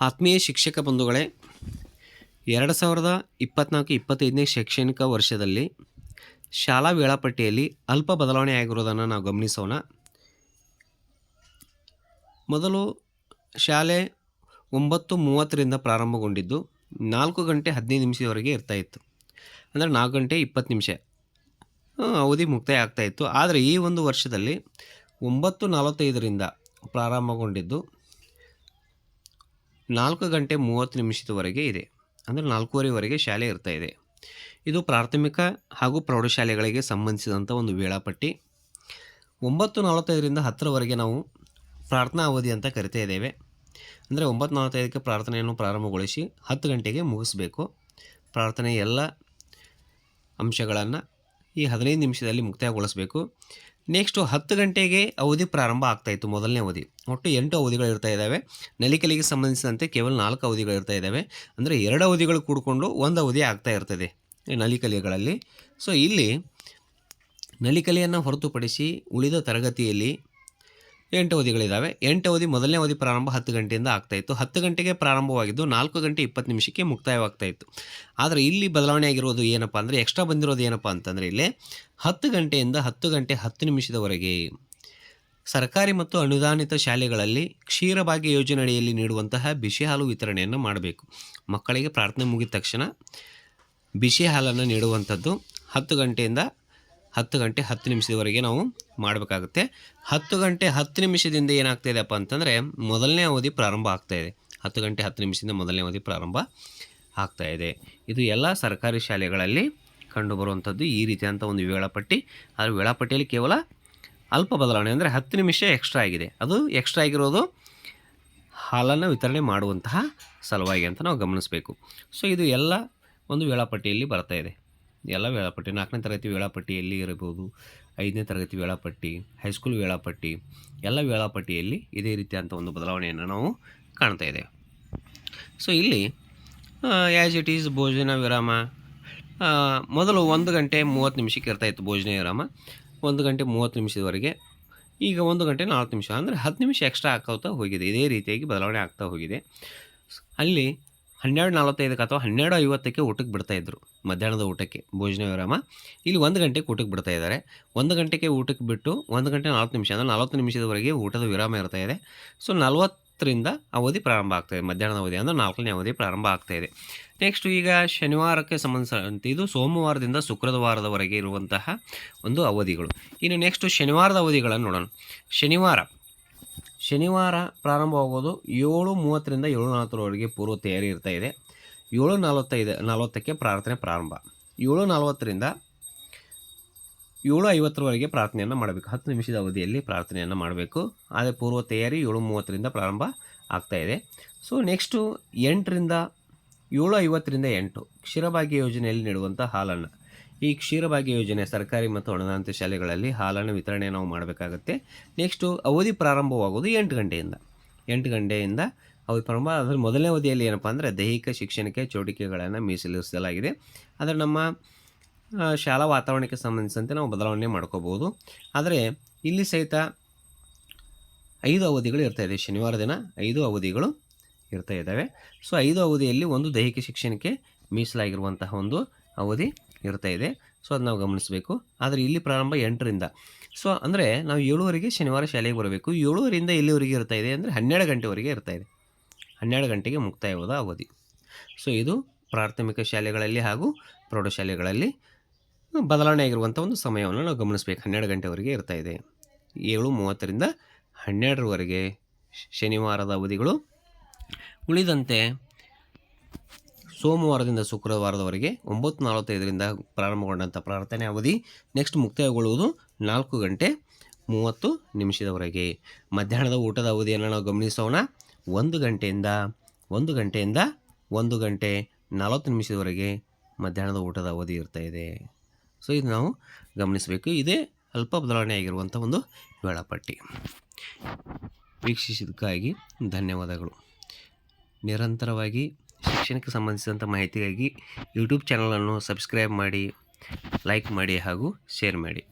ಆತ್ಮೀಯ ಶಿಕ್ಷಕ ಬಂಧುಗಳೇ, ಎರಡು ಸಾವಿರದ ಇಪ್ಪತ್ನಾಲ್ಕು ಇಪ್ಪತ್ತೈದನೇ ಶೈಕ್ಷಣಿಕ ವರ್ಷದಲ್ಲಿ ಶಾಲಾ ವೇಳಾಪಟ್ಟಿಯಲ್ಲಿ ಅಲ್ಪ ಬದಲಾವಣೆ ಆಗಿರೋದನ್ನು ನಾವು ಗಮನಿಸೋಣ. ಮೊದಲು ಶಾಲೆ ಒಂಬತ್ತು ಮೂವತ್ತರಿಂದ ಪ್ರಾರಂಭಗೊಂಡಿದ್ದು ನಾಲ್ಕು ಗಂಟೆ ಹದಿನೈದು ನಿಮಿಷದವರೆಗೆ ಇರ್ತಾಯಿತ್ತು ಅಂದರೆ ನಾಲ್ಕು ಗಂಟೆ ಇಪ್ಪತ್ತು ನಿಮಿಷ ಅವಧಿ ಮುಕ್ತಾಯ ಆಗ್ತಾಯಿತ್ತು ಆದರೆ ಈ ಒಂದು ವರ್ಷದಲ್ಲಿ ಒಂಬತ್ತು ನಲವತ್ತೈದರಿಂದ ಪ್ರಾರಂಭಗೊಂಡಿದ್ದು ನಾಲ್ಕು ಗಂಟೆ ಮೂವತ್ತು ನಿಮಿಷದವರೆಗೆ ಇದೆ. ಅಂದರೆ ನಾಲ್ಕೂವರೆವರೆಗೆ ಶಾಲೆ ಇರ್ತಾ ಇದೆ. ಇದು ಪ್ರಾಥಮಿಕ ಹಾಗೂ ಪ್ರೌಢಶಾಲೆಗಳಿಗೆ ಸಂಬಂಧಿಸಿದಂಥ ಒಂದು ವೇಳಾಪಟ್ಟಿ. ಒಂಬತ್ತು ನಲವತ್ತೈದರಿಂದ ಹತ್ತರವರೆಗೆ ನಾವು ಪ್ರಾರ್ಥನಾ ಅವಧಿ ಅಂತ ಕರಿತಾ ಇದ್ದೇವೆ. ಅಂದರೆ ಒಂಬತ್ತು ನಲವತ್ತೈದಕ್ಕೆ ಪ್ರಾರ್ಥನೆಯನ್ನು ಪ್ರಾರಂಭಗೊಳಿಸಿ ಹತ್ತು ಗಂಟೆಗೆ ಮುಗಿಸ್ಬೇಕು. ಪ್ರಾರ್ಥನೆ ಎಲ್ಲ ಅಂಶಗಳನ್ನು ಈ ಹದಿನೈದು ನಿಮಿಷದಲ್ಲಿ ಮುಕ್ತಾಯಗೊಳಿಸಬೇಕು. ನೆಕ್ಸ್ಟು ಹತ್ತು ಗಂಟೆಗೆ ಅವಧಿ ಪ್ರಾರಂಭ ಆಗ್ತಾಯಿತ್ತು ಮೊದಲನೇ ಅವಧಿ. ಒಟ್ಟು ಎಂಟು ಅವಧಿಗಳು ಇರ್ತಾ ಇದ್ದಾವೆ. ನಲಿಕಲಿಗೆ ಸಂಬಂಧಿಸಿದಂತೆ ಕೇವಲ ನಾಲ್ಕು ಅವಧಿಗಳು ಇರ್ತಾ ಇದ್ದಾವೆ. ಅಂದರೆ ಎರಡು ಅವಧಿಗಳು ಕೂಡಿಕೊಂಡು ಒಂದು ಅವಧಿ ಆಗ್ತಾ ಇರ್ತದೆ ನಲಿಕಲಿಗಳಲ್ಲಿ. ಸೊ ಇಲ್ಲಿ ನಲಿಕಲಿಯನ್ನು ಹೊರತುಪಡಿಸಿ ಉಳಿದ ತರಗತಿಯಲ್ಲಿ ಎಂಟು ಅವಧಿಗಳಿದ್ದಾವೆ ಎಂಟು ಅವಧಿ ಮೊದಲನೇ ಅವಧಿ ಪ್ರಾರಂಭ ಹತ್ತು ಗಂಟೆಯಿಂದ ಆಗ್ತಾಯಿತ್ತು ಹತ್ತು ಗಂಟೆಗೆ ಪ್ರಾರಂಭವಾಗಿದ್ದು ನಾಲ್ಕು ಗಂಟೆ ಇಪ್ಪತ್ತು ನಿಮಿಷಕ್ಕೆ ಮುಕ್ತಾಯವಾಗ್ತಾಯಿತ್ತು ಆದರೆ ಇಲ್ಲಿ ಬದಲಾವಣೆ ಆಗಿರೋದು ಏನಪ್ಪ ಅಂದರೆ ಎಕ್ಸ್ಟ್ರಾ ಬಂದಿರೋದು ಏನಪ್ಪ ಅಂತಂದರೆ ಇಲ್ಲಿ ಹತ್ತು ಗಂಟೆಯಿಂದ ಹತ್ತು ಗಂಟೆ ಹತ್ತು ನಿಮಿಷದವರೆಗೆ ಸರ್ಕಾರಿ ಮತ್ತು ಅನುದಾನಿತ ಶಾಲೆಗಳಲ್ಲಿ ಕ್ಷೀರಭಾಗ್ಯ ಯೋಜನೆ ಅಡಿಯಲ್ಲಿ ನೀಡುವಂತಹ ಬಿಸಿ ಹಾಲು ವಿತರಣೆಯನ್ನು ಮಾಡಬೇಕು. ಮಕ್ಕಳಿಗೆ ಪ್ರಾರ್ಥನೆ ಮುಗಿದ ತಕ್ಷಣ ಬಿಸಿ ಹಾಲನ್ನು ನೀಡುವಂಥದ್ದು ಹತ್ತು ಗಂಟೆಯಿಂದ ಹತ್ತು ಗಂಟೆ ಹತ್ತು ನಿಮಿಷದವರೆಗೆ ನಾವು ಮಾಡಬೇಕಾಗುತ್ತೆ. ಹತ್ತು ಗಂಟೆ ಹತ್ತು ನಿಮಿಷದಿಂದ ಏನಾಗ್ತಾಯಿದೆಪ್ಪ ಅಂತಂದರೆ ಮೊದಲನೇ ಅವಧಿ ಪ್ರಾರಂಭ ಆಗ್ತಾಯಿದೆ ಹತ್ತು ಗಂಟೆ ಹತ್ತು ನಿಮಿಷದಿಂದ ಮೊದಲನೇ ಅವಧಿ ಪ್ರಾರಂಭ ಆಗ್ತಾಯಿದೆ ಇದು. ಎಲ್ಲ ಸರ್ಕಾರಿ ಶಾಲೆಗಳಲ್ಲಿ ಕಂಡುಬರುವಂಥದ್ದು ಈ ರೀತಿಯಾದಂಥ ಒಂದು ವೇಳಾಪಟ್ಟಿ. ಆದರೆ ವೇಳಾಪಟ್ಟಿಯಲ್ಲಿ ಕೇವಲ ಅಲ್ಪ ಬದಲಾವಣೆ ಅಂದರೆ ಹತ್ತು ನಿಮಿಷ ಎಕ್ಸ್ಟ್ರಾ ಆಗಿದೆ. ಅದು ಎಕ್ಸ್ಟ್ರಾ ಆಗಿರೋದು ಹಾಲನ್ನು ವಿತರಣೆ ಮಾಡುವಂತಹ ಸಲುವಾಗಿ ಅಂತ ನಾವು ಗಮನಿಸಬೇಕು. ಸೊ ಇದು ಎಲ್ಲ ಒಂದು ವೇಳಾಪಟ್ಟಿಯಲ್ಲಿ ಬರ್ತಾ ಇದೆ. ಎಲ್ಲ ವೇಳಾಪಟ್ಟಿ. ನಾಲ್ಕನೇ ತರಗತಿ ವೇಳಾಪಟ್ಟಿಯಲ್ಲಿ ಇರಬಹುದು? ಐದನೇ ತರಗತಿ ವೇಳಾಪಟ್ಟಿ, ಹೈಸ್ಕೂಲ್ ವೇಳಾಪಟ್ಟಿ, ಎಲ್ಲ ವೇಳಾಪಟ್ಟಿಯಲ್ಲಿ ಇದೇ ರೀತಿಯಾದಂಥ ಒಂದು ಬದಲಾವಣೆಯನ್ನು ನಾವು ಕಾಣ್ತಾ ಇದ್ದೇವೆ ಸೊ, ಇಲ್ಲಿ ಆ್ಯಸ್ ಇಟ್ ಈಸ್ ಭೋಜನ ವಿರಾಮ ಮೊದಲು ಒಂದು ಗಂಟೆ ಮೂವತ್ತು ನಿಮಿಷಕ್ಕೆ ಇರ್ತಾಯಿತ್ತು ಭೋಜನ ವಿರಾಮ. ಒಂದು ಗಂಟೆ ಮೂವತ್ತು ನಿಮಿಷದವರೆಗೆ, ಈಗ ಒಂದು ಗಂಟೆ ನಾಲ್ಕು ನಿಮಿಷ, ಅಂದರೆ ಹತ್ತು ನಿಮಿಷ ಎಕ್ಸ್ಟ್ರಾ ಆಗ್ತಾ ಹೋಗಿದೆ. ಇದೇ ರೀತಿಯಾಗಿ ಬದಲಾವಣೆ ಆಗ್ತಾ ಹೋಗಿದೆ. ಅಲ್ಲಿ ಹನ್ನೆರಡು ನಲವತ್ತೈದಕ್ಕೆ ಅಥವಾ ಹನ್ನೆರಡು ಐವತ್ತಕ್ಕೆ ಊಟಕ್ಕೆ ಬಿಡ್ತಾಯಿದ್ರು ಮಧ್ಯಾಹ್ನದ ಊಟಕ್ಕೆ, ಭೋಜನ ವಿರಾಮ. ಇಲ್ಲಿ ಒಂದು ಗಂಟೆಗೆ ಊಟಕ್ಕೆ ಬಿಡ್ತಾ ಇದ್ದಾರೆ. ಒಂದು ಗಂಟೆಗೆ ಊಟಕ್ಕೆ ಬಿಟ್ಟು ಒಂದು ಗಂಟೆ ನಲ್ವತ್ತು ನಿಮಿಷ, ಅಂದರೆ ನಲವತ್ತು ನಿಮಿಷದವರೆಗೆ ಊಟದ ವಿರಾಮ ಇರ್ತಾ ಇದೆ. ಸೊ, ನಲವತ್ತರಿಂದ ಅವಧಿ ಪ್ರಾರಂಭ ಆಗ್ತಾಯಿದೆ ಮಧ್ಯಾಹ್ನದ ಅವಧಿ, ಅಂದರೆ ನಾಲ್ಕನೇ ಅವಧಿ ಪ್ರಾರಂಭ ಆಗ್ತಾಯಿದೆ ನೆಕ್ಸ್ಟ್ ಈಗ ಶನಿವಾರಕ್ಕೆ ಸಂಬಂಧಿಸಿದಂತೆ ಇದು ಸೋಮವಾರದಿಂದ ಶುಕ್ರವಾರದವರೆಗೆ ಇರುವಂತಹ ಒಂದು ಅವಧಿಗಳು. ಇನ್ನು ನೆಕ್ಸ್ಟು ಶನಿವಾರದ ಅವಧಿಗಳನ್ನು ನೋಡೋಣ. ಶನಿವಾರ ಶನಿವಾರ ಪ್ರಾರಂಭವಾಗೋದು ಏಳು ಮೂವತ್ತರಿಂದ ಏಳು ನಲವತ್ತರವರೆಗೆ ಪೂರ್ವ ತಯಾರಿ ಇರ್ತಾ ಇದೆ. ಏಳು ನಲವತ್ತೈದು, ನಲವತ್ತಕ್ಕೆ ಪ್ರಾರ್ಥನೆ ಪ್ರಾರಂಭ. ಏಳು ನಲವತ್ತರಿಂದ ಏಳು ಐವತ್ತರವರೆಗೆ ಪ್ರಾರ್ಥನೆಯನ್ನು ಮಾಡಬೇಕು. ಹತ್ತು ನಿಮಿಷದ ಅವಧಿಯಲ್ಲಿ ಪ್ರಾರ್ಥನೆಯನ್ನು ಮಾಡಬೇಕು. ಆದರೆ ಪೂರ್ವ ತಯಾರಿ ಏಳು ಮೂವತ್ತರಿಂದ ಪ್ರಾರಂಭ ಆಗ್ತಾ ಇದೆ. ಸೊ ನೆಕ್ಸ್ಟು ಎಂಟರಿಂದ ಏಳು ಐವತ್ತರಿಂದ ಎಂಟು ಕ್ಷೀರಭಾಗ್ಯ ಯೋಜನೆಯಲ್ಲಿ ನೀಡುವಂಥ ಹಾಲನ್ನು ಈ ಕ್ಷೀರಭಾಗ್ಯ ಯೋಜನೆ ಸರ್ಕಾರಿ ಮತ್ತು ಅನುದಾನಿತ ಶಾಲೆಗಳಲ್ಲಿ ಹಾಲನ್ನು ವಿತರಣೆ ನಾವು ಮಾಡಬೇಕಾಗುತ್ತೆ. ನೆಕ್ಸ್ಟು ಅವಧಿ ಪ್ರಾರಂಭವಾಗೋದು ಎಂಟು ಗಂಟೆಯಿಂದ. ಎಂಟು ಗಂಟೆಯಿಂದ ಅವಧಿ ಪ್ರಾರಂಭ ಅದರ ಮೊದಲನೇ ಅವಧಿಯಲ್ಲಿ ಏನಪ್ಪ ಅಂದರೆ ದೈಹಿಕ ಶಿಕ್ಷಣಕ್ಕೆ ಚಟುವಟಿಕೆಗಳನ್ನು ಮೀಸಲಿಸಲಾಗಿದೆ ಆದರೆ ನಮ್ಮ ಶಾಲಾ ವಾತಾವರಣಕ್ಕೆ ಸಂಬಂಧಿಸಿದಂತೆ ನಾವು ಬದಲಾವಣೆ ಮಾಡ್ಕೋಬೋದು ಆದರೆ ಇಲ್ಲಿ ಸಹಿತ ಐದು ಅವಧಿಗಳು ಇರ್ತಾ ಇದೆ. ಶನಿವಾರ ದಿನ ಐದು ಅವಧಿಗಳು ಇರ್ತಾ ಇದ್ದಾವೆ. ಸೊ ಐದು ಅವಧಿಯಲ್ಲಿ ಒಂದು ದೈಹಿಕ ಶಿಕ್ಷಣಕ್ಕೆ ಮೀಸಲಾಗಿರುವಂತಹ ಒಂದು ಅವಧಿ ಇರ್ತಾ ಇದೆ. ಸೊ ಅದು ನಾವು ಗಮನಿಸಬೇಕು. ಆದರೆ ಇಲ್ಲಿ ಪ್ರಾರಂಭ ಎಂಟರಿಂದ. ಸೊ ಅಂದರೆ ನಾವು ಏಳುವರೆಗೆ ಶನಿವಾರ ಶಾಲೆಗೆ ಬರಬೇಕು. ಏಳುವರೆಯಿಂದ ಎಲ್ಲಿವರೆಗೆ ಇರ್ತಾ ಇದೆ ಅಂದರೆ ಹನ್ನೆರಡು ಗಂಟೆವರೆಗೆ ಇರ್ತಾ ಇದೆ. ಹನ್ನೆರಡು ಗಂಟೆಗೆ ಮುಕ್ತಾಯವಾದ ಅವಧಿ. ಸೊ ಇದು ಪ್ರಾಥಮಿಕ ಶಾಲೆಗಳಲ್ಲಿ ಹಾಗೂ ಪ್ರೌಢಶಾಲೆಗಳಲ್ಲಿ ಬದಲಾವಣೆ ಆಗಿರುವಂಥ ಒಂದು ಸಮಯವನ್ನು ನಾವು ಗಮನಿಸಬೇಕು. ಹನ್ನೆರಡು ಗಂಟೆವರೆಗೆ ಇರ್ತಾ ಇದೆ. ಏಳು ಮೂವತ್ತರಿಂದ ಹನ್ನೆರಡರವರೆಗೆ ಶನಿವಾರದ ಅವಧಿಗಳು ಉಳಿದಂತೆ ಸೋಮವಾರದಿಂದ ಶುಕ್ರವಾರದವರೆಗೆ ಒಂಬತ್ತು ನಲವತ್ತೈದರಿಂದ ಪ್ರಾರಂಭಗೊಂಡಂಥ ಪ್ರಾರ್ಥನೆ ಅವಧಿ ನೆಕ್ಸ್ಟ್ ಮುಕ್ತಾಯಗೊಳ್ಳುವುದು ನಾಲ್ಕು ಗಂಟೆ ಮೂವತ್ತು ನಿಮಿಷದವರೆಗೆ. ಮಧ್ಯಾಹ್ನದ ಊಟದ ಅವಧಿಯನ್ನು ನಾವು ಗಮನಿಸೋಣ. ಒಂದು ಗಂಟೆಯಿಂದ ಒಂದು ಗಂಟೆಯಿಂದ ಒಂದು ಗಂಟೆ ನಲವತ್ತು ನಿಮಿಷದವರೆಗೆ ಮಧ್ಯಾಹ್ನದ ಊಟದ ಅವಧಿ ಇರ್ತಾ ಇದೆ. ಸೊ, ಇದು ನಾವು ಗಮನಿಸಬೇಕು. ಇದೇ ಅಲ್ಪ ಬದಲಾವಣೆ ಆಗಿರುವಂಥ ಒಂದು ವೇಳಾಪಟ್ಟಿ ವೀಕ್ಷಿಸಿದ್ದಕ್ಕಾಗಿ ಧನ್ಯವಾದಗಳು. ನಿರಂತರವಾಗಿ ಶಿಕ್ಷಣಕ್ಕೆ ಸಂಬಂಧಿಸಿದಂಥ ಮಾಹಿತಿಗಾಗಿ ಯೂಟ್ಯೂಬ್ ಚಾನಲನ್ನು ಸಬ್ಸ್ಕ್ರೈಬ್ ಮಾಡಿ ಲೈಕ್ ಮಾಡಿ ಹಾಗೂ ಶೇರ್ ಮಾಡಿ.